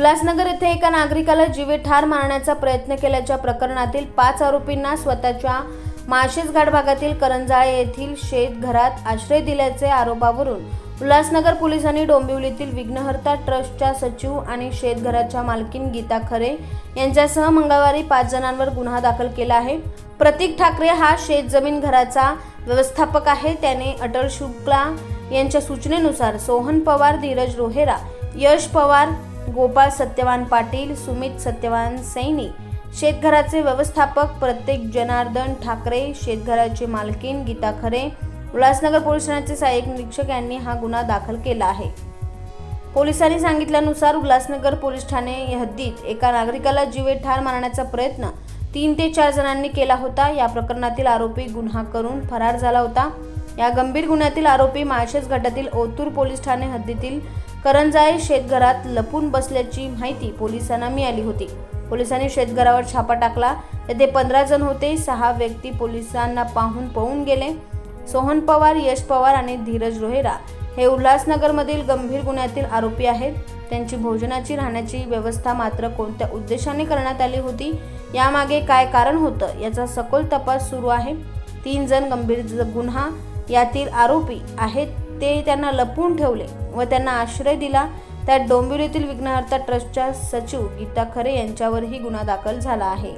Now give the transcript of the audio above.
उल्हासनगर येथे एका नागरिकाला जीवे ठार मारण्याचा प्रयत्न केल्याच्या प्रकरणातील पाच आरोपींना स्वतःच्या माळशेजघाट भागातील करंजाळे येथील शेतघरात आश्रय दिल्याचे आरोपावरून उल्हासनगर पोलिसांनी डोंबिवलीतील विघ्नहर्ता ट्रस्टच्या सचिव आणि शेतघराच्या मालकीन गीता खरे यांच्यासह मंगळवारी पाच जणांवर गुन्हा दाखल केला आहे. प्रतीक ठाकरे हा शेत जमीन घराचा व्यवस्थापक आहे. त्याने अटल शुक्ला यांच्या सूचनेनुसार सोहन पवार धीरज रोहेरा यश पवार गोपाळ सत्यवान पाटील सुमित सत्यवान सैनी शेतघराचे व्यवस्थापक प्रत्येक जनार्दन ठाकरे शेतघराचे मालकीन गीता खरे उल्हासनगर पोलीस ठाण्याचे सहाय्यक निरीक्षक यांनी हा गुन्हा दाखल केला आहे. पोलिसांनी सांगितल्यानुसार उल्हासनगर पोलीस ठाणे हद्दीत एका नागरिकाला जीवे ठार मारण्याचा प्रयत्न तीन ते चार जणांनी केला होता. या प्रकरणातील आरोपी गुन्हा करून फरार झाला होता. या गंभीर गुन्ह्यातील आरोपी माळशेज गटातील ओतूर पोलीस ठाणे हद्दीतील करंजाळे शेतघरात लपून बसल्याची माहिती पोलिसांना मिळाली होती. पोलिसांनी शेतघरावर छापा टाकला. तेथे पंधरा जण होते. सहा व्यक्ती पोलिसांना पाहून पळून गेले. सोहन पवार यश पवार आणि धीरज रोहेरा हे उल्हासनगरमधील गंभीर गुन्ह्यातील आरोपी आहेत. त्यांची भोजनाची राहण्याची व्यवस्था मात्र कोणत्या उद्देशाने करण्यात आली होती? यामागे काय कारण होतं? याचा सखोल तपास सुरू आहे. तीन जण गंभीर गुन्हा यातील आरोपी आहेत ते त्यांना लपवून ठेवले व त्यांना आश्रय दिला. त्यात डोंबिवलीतील विघ्नहर्ता ट्रस्टच्या सचिव गीता खरे यांच्यावरही गुन्हा दाखल झाला आहे.